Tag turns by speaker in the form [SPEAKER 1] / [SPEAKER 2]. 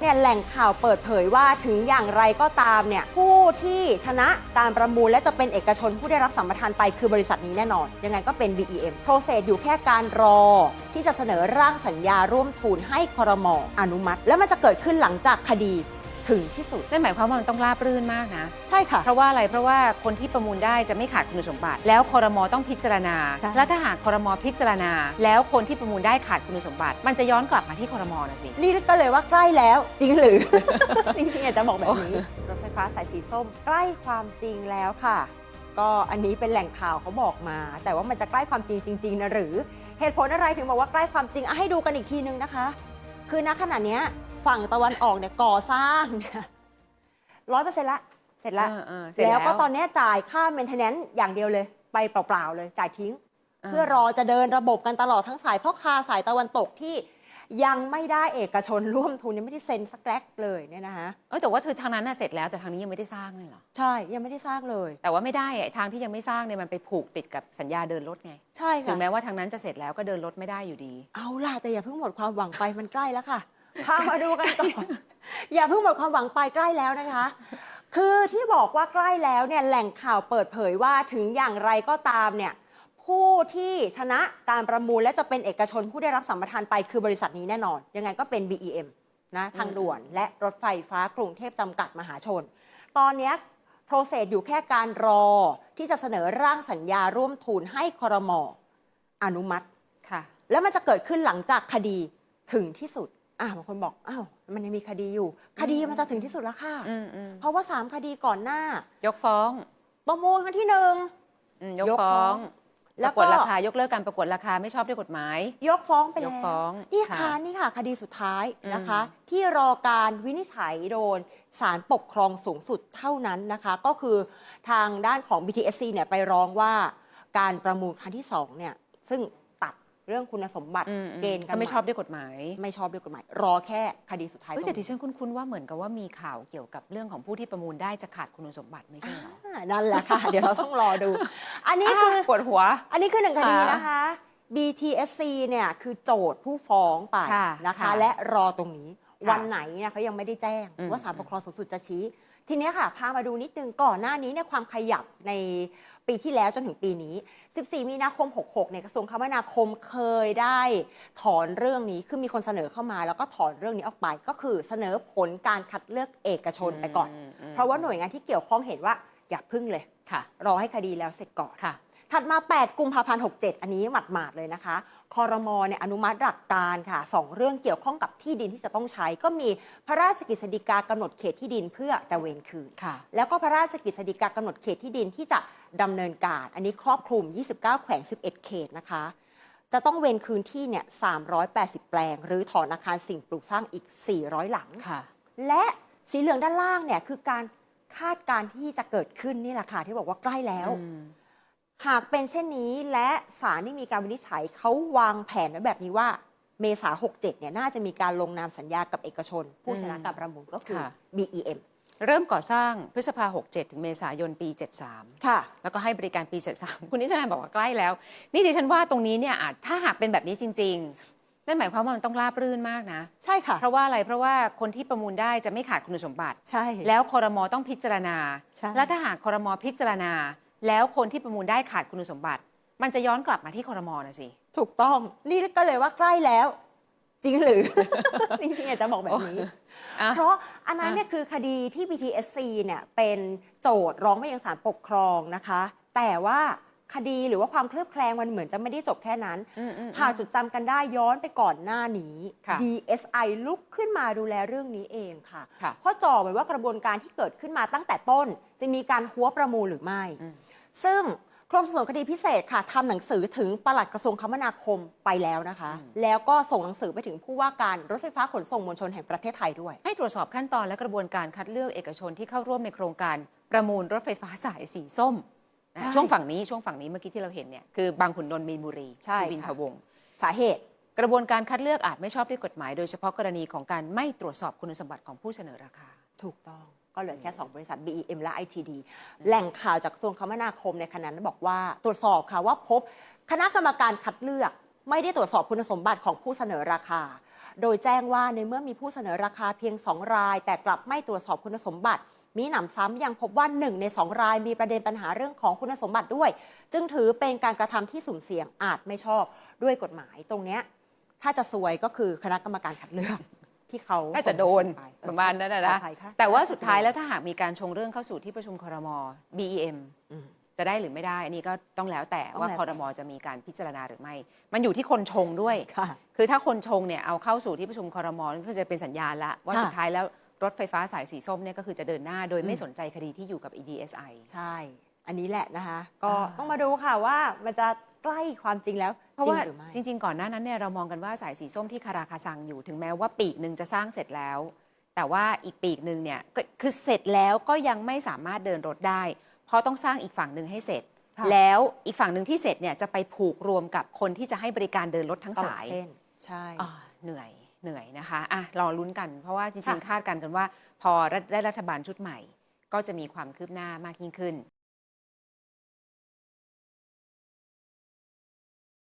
[SPEAKER 1] เนี่ยแหล่งข่าวเปิดเผยว่าถึงอย่างไรก็ตามเนี่ยผู้ที่ชนะการประมูลและจะเป็นเอกชนผู้ได้รับสัมปทานไปคือบริษัทนี้แน่นอน ยังไงก็เป็น BEM โปรเซสอยู่แค่การรอ ที่จะเสนอร่างสัญญาร่วมทุนให้คอรมออนุมัติ และมันจะเกิดขึ้นหลังจากคดี ถึงที่สุด
[SPEAKER 2] นั่นหมายความว่ามันต้องราบรื่นมากนะ
[SPEAKER 1] ใช่ค่ะ
[SPEAKER 2] เพราะว่าอะไรเพราะว่าคนที่ประมูลได้จะไม่ขาดคุณสมบัติ แล้วคอรมอต้องพิจารณา
[SPEAKER 1] ใช่
[SPEAKER 2] แล้วถ้าหากคอรมอพิจารณา แล้วคนที่ประมูลได้ขาดคุณสมบัติ มันจะย้อนกลับมาที่คอรมอนะสิ
[SPEAKER 1] นี่ก็เลยว่าใกล้แล้วจริงหรือ จริงๆอยากจะบอกแบบนี้รถไฟฟ้าสายสีส้มใกล้ความจริงแล้วค่ะ ก็อันนี้เป็นแหล่งข่าวเขาบอกมา แต่ว่ามันจะใกล้ความจริงจริงๆนะหรือ เหตุผลอะไรถึงบอกว่าใกล้ความจริงอะให้ดูกันอีกทีนึงนะคะ คือณขณะเนี้ย ฝั่งตะวันออกเนี่ยก่อสร้างเนี่ยร้อยเปอร์เซ็นต์ละ เสร็จแล้ว
[SPEAKER 2] เออเออเสร็จ
[SPEAKER 1] แล้วก็ตอนเนี้ยจ่ายค่า maintenance อย่างเดียวเลย ไปเปล่า ๆ เลยจ่ายทิ้ง
[SPEAKER 2] เออ
[SPEAKER 1] เพื่อรอจะเดินระบบกันตลอดทั้งสายเพราะคาสายตะวันตกที่ยังไม่ได้เอกชนร่วมทุนยังไม่ได้เซ็นสักแกลกเลยเนี่ยนะคะ
[SPEAKER 2] เออแต่ว่าเธอทางนั้นน่ะเสร็จแล้วแต่ทางนี้ยังไม่ได้สร้างเลยเหรอ
[SPEAKER 1] ใช่ยังไม่ได้สร้างเลย
[SPEAKER 2] แต่ว่าไม่ได้อะทางที่ยังไม่สร้างเนี่ยมันไปผูกติดกับสัญญาเดินรถไง
[SPEAKER 1] ใช่
[SPEAKER 2] ถึ
[SPEAKER 1] ค่ะ
[SPEAKER 2] งแม้ว่าทางนั้นจะเสร็จแล้วก็เดินรถไม่ได้อยู่ดี
[SPEAKER 1] เอาล่ะแต่อย่าเพิ่งหมดความหวังไปมันใกล้แล้วค่ะ พามาดูกันก่อนอย่าเพิ่งหมดความหวังไปใกล้แล้วนะคะ คือที่บอกว่าใกล้แล้วเนี่ยแหล่งข่าวเปิดเผยว่าถึงอย่างไรก็ตามเนี่ยผู้ที่ชนะการประมูลและจะเป็นเอกชนผู้ได้รับสัมปทานไปคือบริษัทนี้แน่นอน ยังไงก็เป็น BEM นะทางด่วนและรถไฟฟ้ากรุงเทพจำกัดมหาชน ตอนเนี้ยโปรเซสอยู่แค่การรอที่จะเสนอร่างสัญญาร่วมทุนให้คอรมออนุมัติ
[SPEAKER 2] ค่ะ
[SPEAKER 1] แล้วมันจะเกิดขึ้นหลังจากคดีถึงที่สุด อ่าบางคนบอกอ้าวมันยังมีคดีอยู่ คดีมันจะถึงที่สุดแล้วค่ะ
[SPEAKER 2] อืมอืม
[SPEAKER 1] เพราะว่าสามคดีก่อนหน้า
[SPEAKER 2] ยกฟ้อง
[SPEAKER 1] ประมูลครั้งที่หนึ่ง
[SPEAKER 2] อืมยก
[SPEAKER 1] ยกฟ้
[SPEAKER 2] ฟ้
[SPEAKER 1] อ
[SPEAKER 2] องง
[SPEAKER 1] แล้
[SPEAKER 2] ป
[SPEAKER 1] ว
[SPEAKER 2] ระ
[SPEAKER 1] ก็
[SPEAKER 2] กวดราคายกเลิกการประกวดราคาไม่ชอบด้วยกฎหมาย
[SPEAKER 1] ยกฟ้องไปแล้ว
[SPEAKER 2] ยกฟ้อง
[SPEAKER 1] นี่
[SPEAKER 2] ค่ะ
[SPEAKER 1] ค่ะนี่ค่ะ คดีสุดท้ายนะคะ
[SPEAKER 2] อืม
[SPEAKER 1] ที่รอการวินิจฉัยโดนศาลปกครองสูงสุดเท่านั้นนะคะ ก็คือทางด้านของ BTSC เนี่ยไปร้องว่าการประมูลครั้งที่สองเนี่ยซึ่งตัด เรื่องคุณสมบัติ
[SPEAKER 2] อืมอืม
[SPEAKER 1] เกณฑ์กัน
[SPEAKER 2] ก็ไม่
[SPEAKER 1] ให
[SPEAKER 2] ชอบด้วยกฎหมาย
[SPEAKER 1] ไม่ชอบด้วยกฎหมาย รอแค่คดีสุดท้าย
[SPEAKER 2] เฮ้ย
[SPEAKER 1] ตร
[SPEAKER 2] แต่
[SPEAKER 1] ง
[SPEAKER 2] ดิ
[SPEAKER 1] นี้
[SPEAKER 2] ฉันคุ้นๆว่าเหมือนกับว่ามีข่าวเกี่ยวกับเรื่องของผู้ที่ประมูลได้จะขาดคุณสมบัติไม่ใช่เหรอ
[SPEAKER 1] อ่านั่นแหละค่ะ เดี๋ยวเราต้องรอดู อันนี้คือ
[SPEAKER 2] ปวดหัว
[SPEAKER 1] อันนี้คือหนึ่งคดี
[SPEAKER 2] ค่ะ
[SPEAKER 1] นะคะ BTSC เนี่ยคือโจทย์ผู้ฟ้องไป
[SPEAKER 2] ค่ะ
[SPEAKER 1] นะคะ
[SPEAKER 2] ค่ะ
[SPEAKER 1] และรอตรงนี้
[SPEAKER 2] ค่ะ
[SPEAKER 1] วันไหนเนี่ยเขายังไม่ได้แจ้ง
[SPEAKER 2] อืม
[SPEAKER 1] ว่าศาลปกครองสูงสุดจะชี้ ทีเนี้ยค่ะ พามาดูนิดนึงก่อนหน้านี้เนี่ยความขยับใน ปีที่แล้วจนถึงปีนี้ 14 มีนาคม 66 เนี่ยกระทรวงคมนาคมเคยได้ถอนเรื่องนี้คือมีคนเสนอเข้ามา แล้วก็ถอนเรื่องนี้ออกไป ก็คือเสนอผลการคัดเลือกเอกชนไปก่อน
[SPEAKER 2] ม
[SPEAKER 1] เพราะว่าหน่วยงานที่เกี่ยวข้องเห็นว่าอย่าพึ่งเลย
[SPEAKER 2] ค่ะ
[SPEAKER 1] รอให้คดีแล้วเสร็จก่อน
[SPEAKER 2] ค่ะ
[SPEAKER 1] ถัดมา 8 กุมภาพันธ์ 67 อันนี้หมาดๆเลยนะคะ คอรมอเนี่ยอนุมัติหลักการค่ะ2เรื่องเกี่ยวข้องกับที่ดินที่จะต้องใช้ ก็มีพระราชกฤษฎีกากำหนดเขตที่ดินเพื่อจะเวนคืน
[SPEAKER 2] ค่ะ
[SPEAKER 1] แล้วก็พระราชกฤษฎีกากำหนดเขตที่ดินที่จะดำเนินการ อันนี้ครอบคลุม 29 แขวง 11 เขตนะคะ จะต้องเวนคืนที่เนี่ย 380 แปลง หรือถอนอาคารสิ่งปลูกสร้างอีก 400 หลัง
[SPEAKER 2] ค่ะ
[SPEAKER 1] และสีเหลืองด้านล่างเนี่ยคือการคาดการณ์ที่จะเกิดขึ้นนี่แหละค่ะที่บอกว่าใกล้แล้ว
[SPEAKER 2] อืม
[SPEAKER 1] หากเป็นเช่นนี้และศาลที่มีการวินิจฉัยเขาวางแผนไว้แบบนี้ว่า เมษา67เนี่ยน่าจะมีการลงนามสัญญากับเอกชน ผู้ชนะการประมูลก็คือ
[SPEAKER 2] ค่ะ
[SPEAKER 1] BEM
[SPEAKER 2] เริ่มก่อสร้างพฤษภา 67 ถึงเมษายนปี 73
[SPEAKER 1] ค่ะ
[SPEAKER 2] แล้วก็ให้บริการปี 73 คุณนิชนันบอกว่าใกล้แล้ว นี่ดิฉันว่าตรงนี้เนี่ยอาจถ้าหากเป็นแบบนี้จริง ๆ นั่นหมายความว่ามันต้องราบรื่นมากนะ
[SPEAKER 1] ใช่ค่ะ
[SPEAKER 2] เพราะว่าอะไรเพราะว่าคนที่ประมูลได้จะไม่ขาดคุณสมบัติ
[SPEAKER 1] ใช่
[SPEAKER 2] แล้วคอรมอต้องพิจารณา
[SPEAKER 1] ใช่
[SPEAKER 2] แล้วถ้าหากคอรมอพิจารณา แล้วคนที่ประมูลได้ขาดคุณสมบัติ มันจะย้อนกลับมาที่คอรมอนะสิ
[SPEAKER 1] ถูกต้อง นี่ก็เลยว่าใกล้แล้ว จริงหรือ จริงๆอยากจะบอกแบบนี้
[SPEAKER 2] อะ
[SPEAKER 1] เพราะอันนั้นเนี่ยคือคดีที่ BTSC เนี่ยเป็นโจทย์ร้องไปยังศาลปกครองนะคะ แต่ว่าคดีหรือว่าความเคลือบแคลงมันเหมือนจะไม่ได้จบแค่นั้น
[SPEAKER 2] อืมอืม
[SPEAKER 1] หากจุดจำกันได้ย้อนไปก่อนหน้านี้
[SPEAKER 2] ค่ะ
[SPEAKER 1] DSI ลุกขึ้นมาดูแลเรื่องนี้เองค่ะ
[SPEAKER 2] ค่ะ
[SPEAKER 1] เพราะจ่อเหมือนว่ากระบวนการที่เกิดขึ้นมาตั้งแต่ต้น จะมีการหัวประมูลหรือไม่
[SPEAKER 2] อืม
[SPEAKER 1] ซึ่งกรมสอบสวนคดีพิเศษค่ะทำหนังสือถึงปลัดกระทรวงคมนาคมไปแล้วนะคะ แล้วก็ส่งหนังสือไปถึงผู้ว่าการรถไฟฟ้าขนส่งมวลชนแห่งประเทศไทยด้วย
[SPEAKER 2] ให้ตรวจสอบขั้นตอนและกระบวนการคัดเลือกเอกชนที่เข้าร่วมในโครงการประมูลรถไฟฟ้าสายสีส้มนะ
[SPEAKER 1] ใช่
[SPEAKER 2] ช่วงฝั่งนี้ช่วงฝั่งนี้เมื่อกี้ที่เราเห็นเนี่ยคือบางขุนนนท์มีนบุรี
[SPEAKER 1] ใช่
[SPEAKER 2] สุวินท
[SPEAKER 1] ค่ะ
[SPEAKER 2] วงศ์
[SPEAKER 1] สาเหตุ
[SPEAKER 2] กระบวนการคัดเลือกอาจไม่ชอบด้วยกฎหมาย โดยเฉพาะกรณีของการไม่ตรวจสอบคุณสมบัติของผู้เสนอราคา
[SPEAKER 1] ถูกต้อง ก็เหลือแค่ 2 บริษัท BEM และ ITD แหล่งข่าวจากกระทรวงคมนาคมในขณะนั้นบอกว่า ตรวจสอบค่ะว่าพบคณะกรรมการคัดเลือก ไม่ได้ตรวจสอบคุณสมบัติของผู้เสนอราคา โดยแจ้งว่าในเมื่อมีผู้เสนอราคาเพียง 2 ราย แต่กลับไม่ตรวจสอบคุณสมบัติ มีหนำซ้ำยังพบว่า 1 ใน 2 รายมีประเด็นปัญหาเรื่องของคุณสมบัติด้วย จึงถือเป็นการกระทำที่สุ่มเสี่ยงอาจไม่ชอบด้วยกฎหมายตรงเนี้ยถ้าจะซวยก็คือคณะกรรมการคัดเลือก ที่เขา
[SPEAKER 2] น่าจะโดน
[SPEAKER 1] ส่งไปเออ
[SPEAKER 2] ประมาณนั้นนะ
[SPEAKER 1] ขอ
[SPEAKER 2] นะ
[SPEAKER 1] อภัยค่ะ
[SPEAKER 2] แต่ว่าสุดท้ายแล้วถ้าหากมีการชงเรื่องเข้าสู่ที่ประชุมครม BEM
[SPEAKER 1] อืม
[SPEAKER 2] จะได้หรือไม่ได้ อันนี้ก็ต้องแล้วแต่
[SPEAKER 1] ต้อง
[SPEAKER 2] ว่า
[SPEAKER 1] แล้ว
[SPEAKER 2] ค
[SPEAKER 1] แต่
[SPEAKER 2] รมจะมีการพิจารณาหรือไม่ มันอยู่ที่คนชงด้วย
[SPEAKER 1] ค่ะ
[SPEAKER 2] คือถ้าคนชงเนี่ยเอาเข้าสู่ที่ประชุมครมนี่ก็จะเป็นสัญญาณละว่า
[SPEAKER 1] ค่ะ
[SPEAKER 2] สุดท้ายแล้วรถไฟฟ้าสายสีส้มเนี่ยก็คือจะเดินหน้าโดยไม่
[SPEAKER 1] อืม
[SPEAKER 2] สนใจคดีที่อยู่กับ EDSI
[SPEAKER 1] ใช่ อันนี้แหละนะคะ ก็
[SPEAKER 2] อ่า
[SPEAKER 1] ต้องมาดูค่ะว่ามันจะใกล้ความจริงแล้ว
[SPEAKER 2] เพราะ
[SPEAKER 1] จริง
[SPEAKER 2] ว่า
[SPEAKER 1] หรือไม่
[SPEAKER 2] จริง ๆ ก่อนหน้านั้นเนี่ยเรามองกันว่าสายสีส้มที่คาราคาซังอยู่ถึงแม้ว่าปีกหนึ่งจะสร้างเสร็จแล้ว แต่ว่าอีกปีกหนึ่งเนี่ยก็คือเสร็จแล้วก็ยังไม่สามารถเดินรถได้ เพราะต้องสร้างอีกฝั่งหนึ่งให้เสร็จ
[SPEAKER 1] ค่ะ
[SPEAKER 2] แล้วอีกฝั่งหนึ่งที่เสร็จเนี่ยจะไปผูกรวมกับคนที่จะให้บริการเดินรถทั้ง
[SPEAKER 1] ตลอ
[SPEAKER 2] สา
[SPEAKER 1] ด
[SPEAKER 2] ย
[SPEAKER 1] เส้นใช่
[SPEAKER 2] อ่าเหนื่อยเหนื่อยนะคะอะรอลุ้นกัน เพราะว่าจริง
[SPEAKER 1] ค่ะ
[SPEAKER 2] ๆ คาดกันกันว่า พอได้รัฐบาลชุดใหม่ ก็จะมีความคืบหน้ามากยิ่งขึ้น